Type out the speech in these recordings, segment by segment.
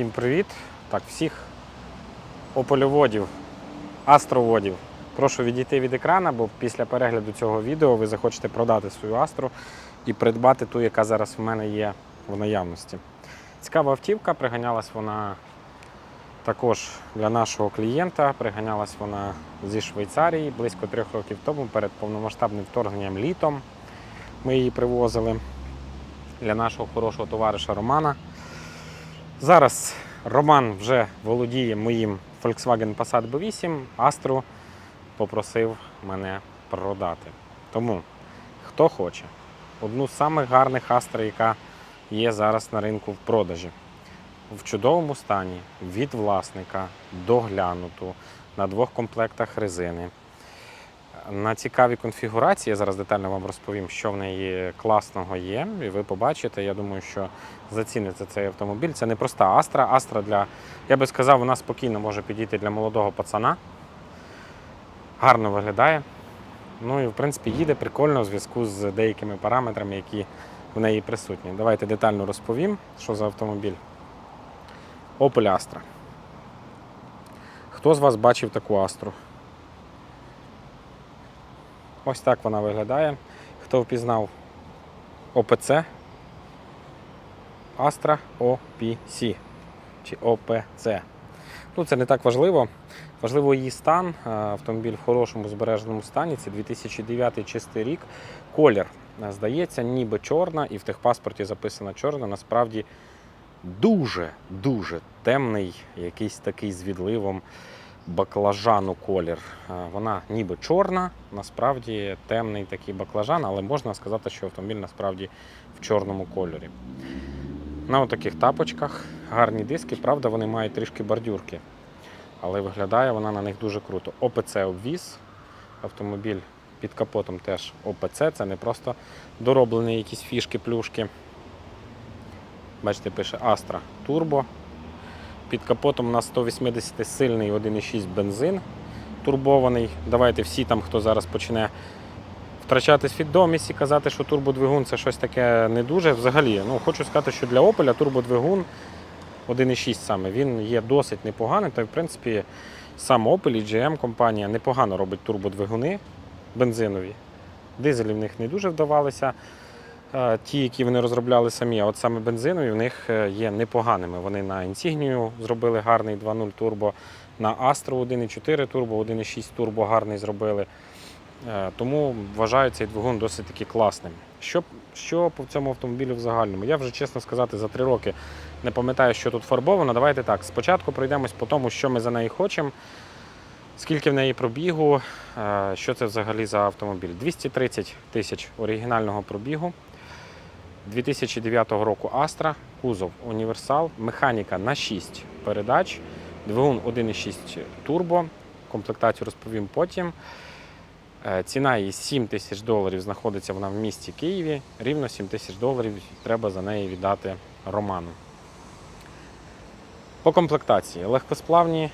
Всім привіт! Так, всіх ополюводів, астроводів. Прошу відійти від екрана, бо після перегляду цього відео ви захочете продати свою астру і придбати ту, яка зараз в мене є в наявності. Цікава автівка, приганялась вона також для нашого клієнта. Приганялась вона зі Швейцарії близько трьох років тому, перед повномасштабним вторгненням літом. Ми її привозили для нашого хорошого товариша Романа. Зараз Роман вже володіє моїм Volkswagen Passat B8, Astra попросив мене продати. Тому, хто хоче, одну з самих гарних Astra, яка є зараз на ринку в продажі, в чудовому стані, від власника, доглянуту, на двох комплектах резини. На цікавій конфігурації я зараз детально вам розповім, що в неї класного є. І ви побачите, я думаю, що заціните цей автомобіль. Це не проста Астра. Астра для, я би сказав, вона спокійно може підійти для молодого пацана. Гарно виглядає. Ну і в принципі їде прикольно у зв'язку з деякими параметрами, які в неї присутні. Давайте детально розповім, що за автомобіль. Opel Astra. Хто з вас бачив таку Астру? Ось так вона виглядає. Хто впізнав ОПЦ? Astra OPC чи ОПЦ. Ну, це не так важливо. Важливо її стан. Е, Автомобіль в хорошому збереженому стані. Це 2009 чистий рік. Колір, е, здається, ніби чорна, і в техпаспорті записана чорна. Насправді дуже-дуже темний, якийсь такий з відливом баклажану колір. Е, Вона ніби чорна, насправді темний такий баклажан, але можна сказати, що автомобіль насправді в чорному кольорі. На таких тапочках гарні диски, правда, вони мають трішки бордюрки, але виглядає вона на них дуже круто. ОПЦ обвіз, автомобіль під капотом теж ОПЦ, це не просто дороблені якісь фішки, плюшки. Бачите, пише Astra Turbo. Під капотом у нас 180 сильний 1,6 бензин турбований. Давайте всі там, хто зараз почне втрачати свідомість і казати, що турбодвигун це щось таке не дуже. Взагалі, ну хочу сказати, що для Opel турбодвигун 1,6 саме він є досить непоганим. Та в принципі сам Opel і GM компанія непогано робить турбодвигуни бензинові. Дизелі в них не дуже вдавалися. Е, Ті, які вони розробляли самі, а от саме бензинові в них е, є непоганими. Вони на Insignia зробили гарний 2.0 турбо, на Astra 1.4 турбо, 1.6 турбо гарний зробили. Е, Тому вважаю цей двигун досить таки класним. Що, що по цьому автомобілю в загальному? Я вже чесно сказати, за три роки не пам'ятаю, що тут фарбовано. Давайте так. Спочатку пройдемось по тому, що ми за неї хочемо. Скільки в неї пробігу, що це взагалі за автомобіль? 230 тисяч оригінального пробігу. 2009 року Astra, кузов універсал, механіка на 6 передач, двигун 1,6 турбо. Комплектацію розповім потім. Е, Ціна її 7 тисяч доларів знаходиться вона в місті Києві. Рівно 7 тисяч доларів треба за неї віддати Роману. По комплектації легкосплавні,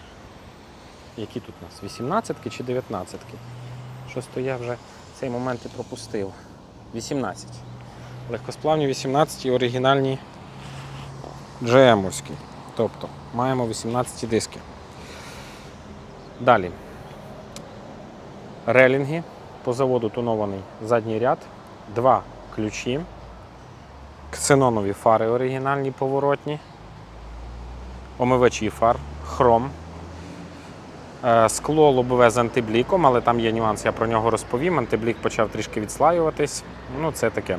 які тут у нас? 18 чи 19? Щось то я вже цей момент і пропустив. 18. Легкосплавні 18 і оригінальні GM-овські. Тобто маємо 18 диски. Далі. Релінги. По заводу тонований задній ряд, два ключі, ксенонові фари оригінальні поворотні, омивачі фар, хром. Е, Скло лобове з антибліком, але там є нюанс, я про нього розповім. Антиблік почав трішки відслаюватись. Ну, це таке.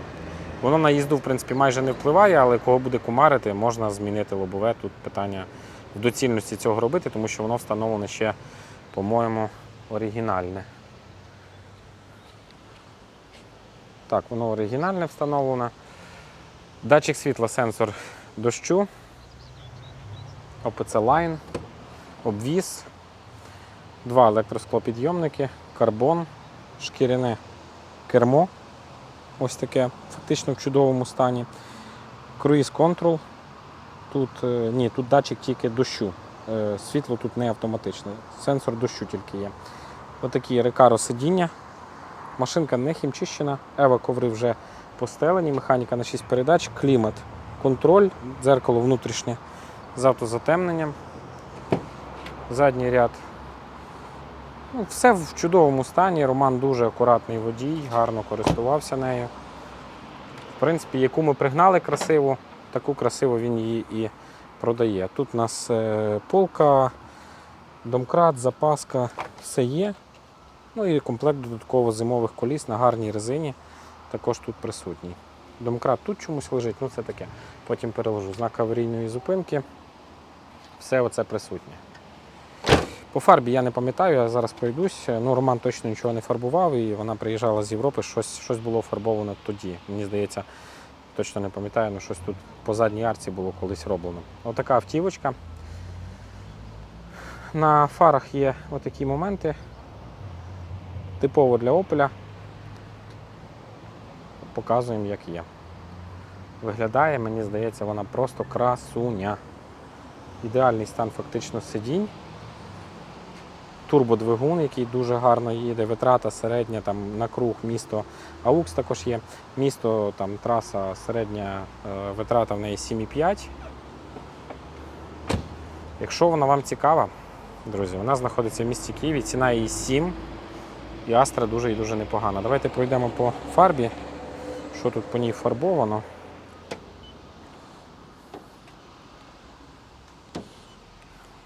Воно на їзду, в принципі, майже не впливає, але кого буде кумарити, можна змінити лобове. Тут питання в доцільності цього робити, тому що воно встановлене ще, по-моєму, оригінальне. Так, воно оригінальне встановлено. Датчик світла, сенсор дощу, ОПЦ Line, обвіз, два електросклопідйомники, карбон, шкіряне кермо. Ось таке, фактично в чудовому стані. Круїз контрол. Тут, е, ні, тут датчик тільки дощу. Е, Світло тут не автоматичне. Сенсор дощу тільки є. Отакі рекаро сидіння. Машинка не хімчищена, ева коври вже постелені, механіка на 6 передач, клімат, контроль, дзеркало внутрішнє з автозатемненням. Задній ряд. Ну, все в чудовому стані. Роман дуже акуратний водій, гарно користувався нею. В принципі, яку ми пригнали красиву, таку красиву він її і продає. Тут у нас е, полка, домкрат, запаска, все є. Ну і комплект додатково зимових коліс на гарній резині також тут присутній. Домкрат тут чомусь лежить, ну це таке. Потім переложу. Знак аварійної зупинки. Все оце присутнє. По фарбі я не пам'ятаю, я зараз пройдусь. Ну, Роман точно нічого не фарбував, і вона приїжджала з Європи, щось, щось було фарбовано тоді. Мені здається, точно не пам'ятаю, але щось тут по задній арці було колись роблено. Отака автівочка. На фарах є отакі моменти. Типово для Opel. Показуємо, як є. Виглядає, мені здається, вона просто красуня. Ідеальний стан фактично сидінь. Турбодвигун, який дуже гарно їде, витрата середня там, на круг місто. Аукс також є. Місто, там, траса середня е, витрата в неї 7,5. Якщо вона вам цікава, друзі, вона знаходиться в місті Києві, ціна її 7. І Астра дуже і дуже непогана. Давайте пройдемо по фарбі, що тут по ній фарбовано.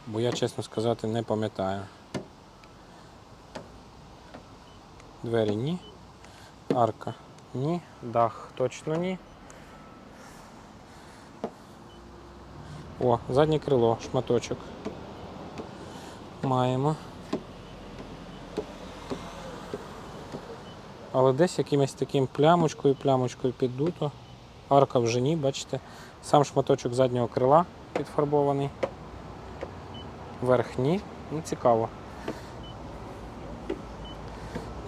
Бо я, чесно сказати, не пам'ятаю. Двері ні. Арка ні. Дах точно ні. О, заднє крило, шматочок. Маємо. Але десь якимось таким плямочкою, плямочкою піддуто. Арка вже ні, бачите. Сам шматочок заднього крила підфарбований. Верх ні. Ну, цікаво.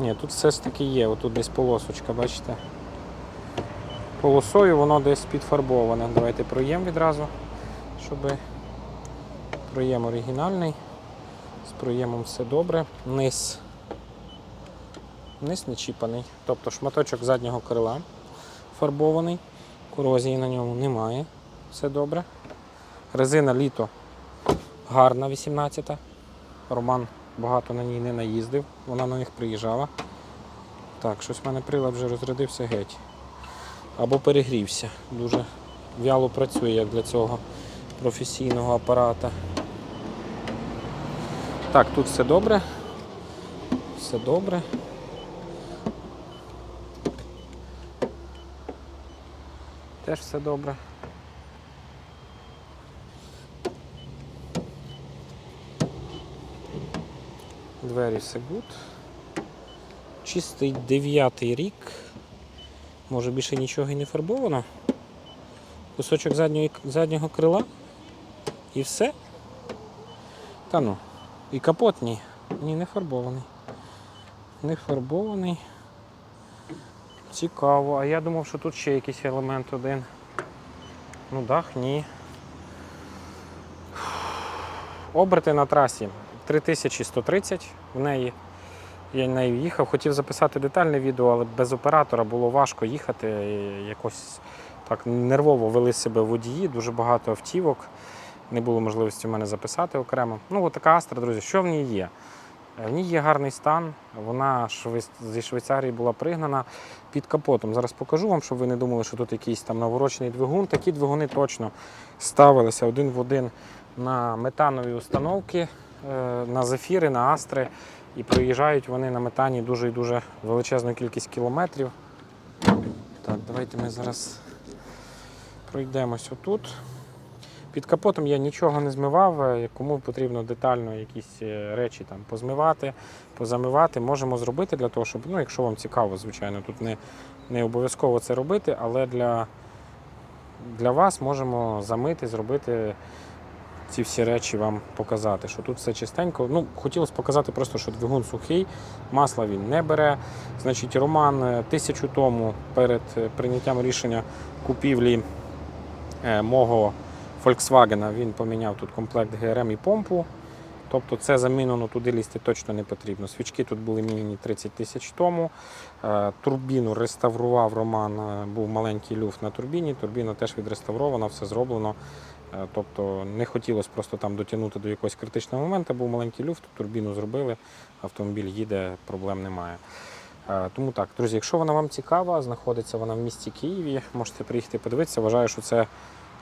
Ні, тут все ж таки є, отут десь полосочка, бачите? Полосою воно десь підфарбоване. Давайте проєм відразу, щоб проєм оригінальний. З проємом все добре. Низ. Низ не чіпаний. Тобто шматочок заднього крила фарбований. Корозії на ньому немає. Все добре. Резина літо гарна, 18-та. Роман багато на ній не наїздив, вона на них приїжджала. Так, щось в мене прилад вже розрядився геть. Або перегрівся. Дуже вяло працює, як для цього професійного апарата. Так, тут все добре. Все добре. Теж все добре. Двері все гуд. Чистий дев'ятий рік. Може більше нічого і не фарбовано. Кусочок задньої, заднього крила. І все. Та ну. І капот ні. Ні, не фарбований. Не фарбований. Цікаво. А я думав, що тут ще якийсь елемент один. Ну дах, ні. Оберти на трасі 3130 в неї. Я нею їхав, хотів записати детальне відео, але без оператора було важко їхати. Якось так нервово вели себе водії, дуже багато автівок. Не було можливості в мене записати окремо. Ну, от така Астра, друзі, що в ній є? Е, В ній є гарний стан. Вона зі Швейцарії була пригнана під капотом. Зараз покажу вам, щоб ви не думали, що тут якийсь там наворочений двигун. Такі двигуни точно ставилися один в один на метанові установки, на зефіри, на астри. І проїжджають вони на метані дуже і дуже величезну кількість кілометрів. Так, давайте ми зараз пройдемось отут. Під капотом я нічого не змивав. е, Кому потрібно детально якісь е, речі там позмивати, позамивати, можемо зробити для того, щоб, ну, якщо вам цікаво, звичайно, тут не, не обов'язково це робити, але для, для вас можемо замити, зробити ці всі речі вам показати, що тут все чистенько. Ну, хотілося показати просто, що двигун сухий, масла він не бере. Значить, Роман е, тисячу тому перед е, прийняттям рішення купівлі е, мого Volkswagen він поміняв тут комплект ГРМ і помпу. Тобто це замінено туди лізти точно не потрібно. Свічки тут були міняні 30 тисяч тому. Е, Турбіну реставрував Роман, е, був маленький люфт на турбіні. Турбіна теж відреставрована, все зроблено Е, Тобто не хотілося просто там дотягнути до якогось критичного моменту, був маленький люфт, турбіну зробили, автомобіль їде, проблем немає. Тому так, друзі, якщо вона вам цікава, знаходиться вона в місті Києві, можете приїхати подивитися. Вважаю, що це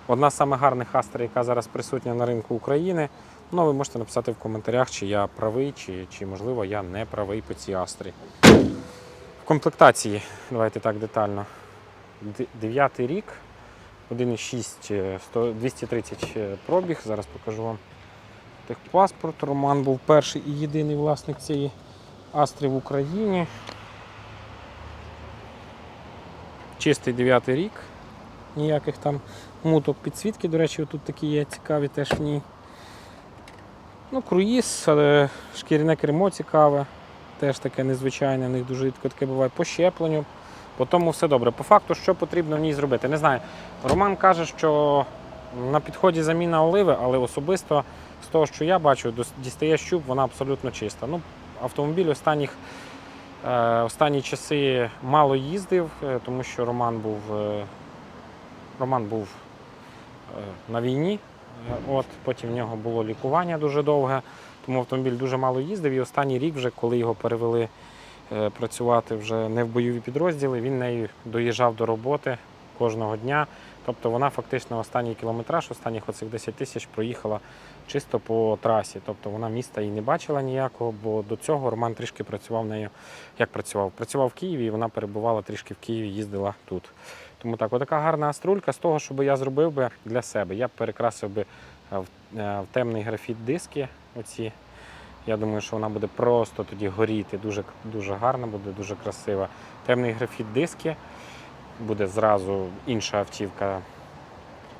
одна з самих гарних Астер, яка зараз присутня на ринку України. Ну, ви можете написати в коментарях, чи я правий, чи, чи можливо я не правий по цій Астрі. В комплектації, давайте так детально. Дев'ятий рік, 1,6, е, 100 230 пробіг. Зараз покажу вам техпаспорт. Роман був перший і єдиний власник цієї Астри в Україні. Чистий 9 рік. Ніяких там муток підсвітки, до речі, тут такі є цікаві теж в ній. Ну, круїз, шкіряне кермо цікаве, теж таке незвичайне, в них дуже рідко таке буває по щепленню. По тому все добре. По факту, що потрібно в ній зробити? Не знаю. Роман каже, що на підході заміна оливи, але особисто з того, що я бачу, дістає щуп, вона абсолютно чиста. Ну, автомобіль останніх, е, останні часи мало їздив, е, тому що Роман був, е, Роман був на війні. От, потім в нього було лікування дуже довге, тому автомобіль дуже мало їздив. І останній рік, вже, коли його перевели е, працювати вже не в бойові підрозділи, він нею доїжджав до роботи кожного дня. Тобто вона фактично останній кілометраж, останніх оцих 10 тисяч проїхала чисто по трасі. Тобто вона міста і не бачила ніякого, бо до цього Роман трішки працював нею. Як працював? Працював в Києві, і вона перебувала трішки в Києві, їздила тут. Тому так, отака гарна аструлька з того, що би я зробив би для себе. Я б перекрасив би е, в, е, в темний графіт диски. Оці. Я думаю, що вона буде просто тоді горіти. Дуже, дуже гарна, буде дуже красива. Темний графіт диски. Буде зразу інша автівка.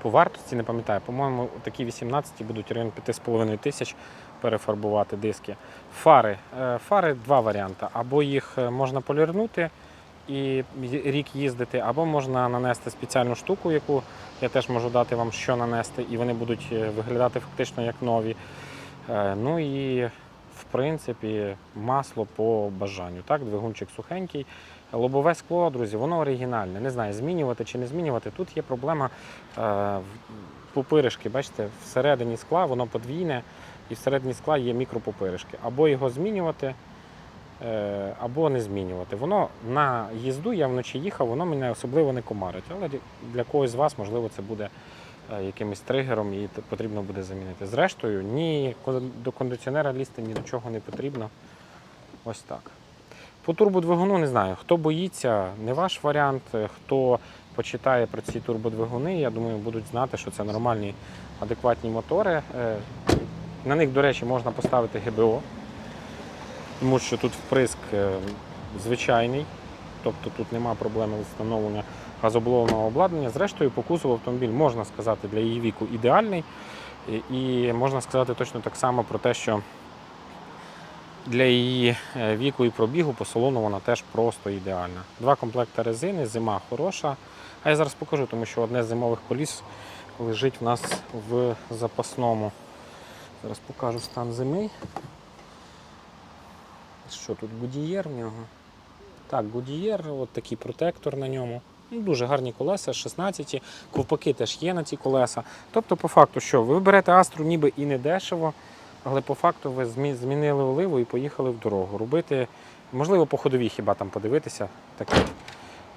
По вартості не пам'ятаю, по-моєму, такі 18 будуть район 5,5 тисяч перефарбувати диски. Фари. Е, Фари два варіанти. Або їх можна полірнути і рік їздити, або можна нанести спеціальну штуку, яку я теж можу дати вам що нанести, і вони будуть е, виглядати фактично як нові. Е, Ну і в принципі масло по бажанню. Так, двигунчик сухенький. Лобове скло, друзі, воно оригінальне. Не знаю, змінювати чи не змінювати. Тут є проблема е, пупиришки. Бачите, всередині скла воно подвійне, і всередині скла є мікропупиришки. Або його змінювати, або не змінювати. Воно на їзду, я вночі їхав, воно мене особливо не комарить. Але для когось з вас, можливо, це буде е, якимось тригером і потрібно буде замінити. Зрештою, ні до кондиціонера лізти ні до чого не потрібно. Ось так. По турбодвигуну не знаю. Хто боїться, не ваш варіант. Е, Хто почитає про ці турбодвигуни, я думаю, будуть знати, що це нормальні, адекватні мотори. Е, На них, до речі, можна поставити ГБО, тому що тут вприск е, звичайний, тобто тут нема проблеми встановлення газобловного обладнання. Зрештою, по кузову автомобіль можна сказати для її віку ідеальний. І- І можна сказати точно так само про те, що для її е, віку і пробігу по салону вона теж просто ідеальна. Два комплекти резини, зима хороша. А я зараз покажу, тому що одне з зимових коліс лежить в нас в запасному. Зараз покажу стан зими. Що тут Гудієр в нього? Так, Гудієр, от такий протектор на ньому. Ну, дуже гарні колеса, 16, ковпаки теж є на ці колеса. Тобто, по факту, що ви берете Астру ніби і не дешево, але по факту ви змінили оливу і поїхали в дорогу. Робити, можливо, по ходовій хіба там подивитися. Таке.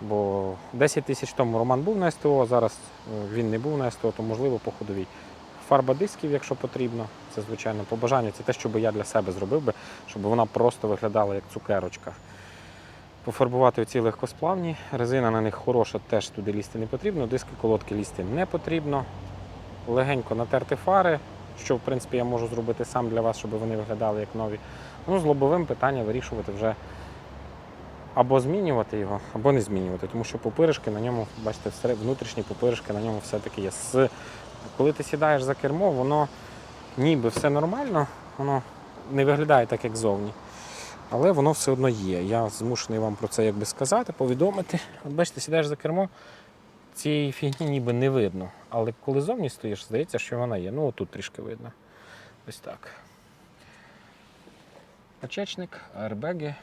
Бо 10 тисяч тому Роман був на СТО, зараз е, він не був на СТО, то можливо по ходовій. Фарба дисків, якщо потрібно, це звичайно побажання. Це те, що би я для себе зробив би, щоб вона просто виглядала як цукерочка. Пофарбувати оці легкосплавні, резина на них хороша, теж туди лізти не потрібно, диски колодки лізти не потрібно. Легенько натерти фари, що в принципі я можу зробити сам для вас, щоб вони виглядали як нові. Ну, з лобовим питання вирішувати вже або змінювати його, або не змінювати, тому що пупиришки на ньому, бачите, внутрішні пупиришки на ньому все-таки є. З... Коли ти сідаєш за кермо, воно ніби все нормально, воно не виглядає так, як зовні. Але воно все одно є. Я змушений вам про це якби сказати, повідомити. От бачите, сідаєш за кермо, цієї фігні ніби не видно. Але коли зовні стоїш, здається, що вона є. Ну, отут трішки видно. Ось так. Очечник, аербеги.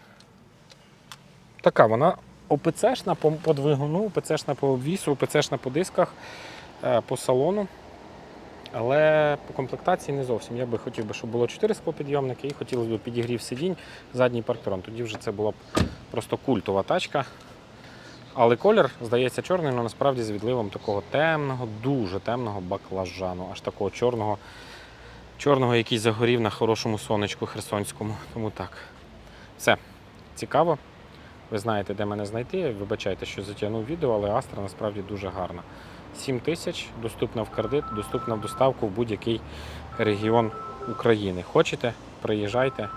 Така вона ОПЦшна по, по двигуну, ОПЦшна по обвісу, ОПЦшна по дисках, е, по салону. Але по комплектації не зовсім. Я би хотів би, щоб було 4 склопідйомники і хотілося б підігрів сидінь, задній парктрон. Тоді вже це була б просто культова тачка. Але колір, здається, чорний, але насправді з відливом такого темного, дуже темного баклажану, аж такого чорного, чорного, який загорів на хорошому сонечку херсонському. Тому так. Все. Цікаво. Ви знаєте, де мене знайти. Вибачайте, що затягнув відео, але Астра насправді дуже гарна. 7 тисяч, доступна в кредит, доступна в доставку в будь-який регіон України. Хочете, приїжджайте,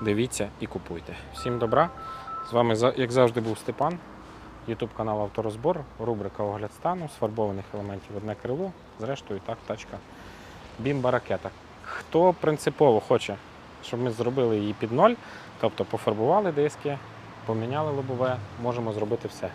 дивіться і купуйте. Всім добра. З вами, як завжди, був Степан. Ютуб канал Авторозбор, рубрика Огляд стану, з фарбованих елементів одне крило. Зрештою, так, тачка бімба ракета. Хто принципово хоче, щоб ми зробили її під ноль, тобто пофарбували диски, поміняли лобове, можемо зробити все.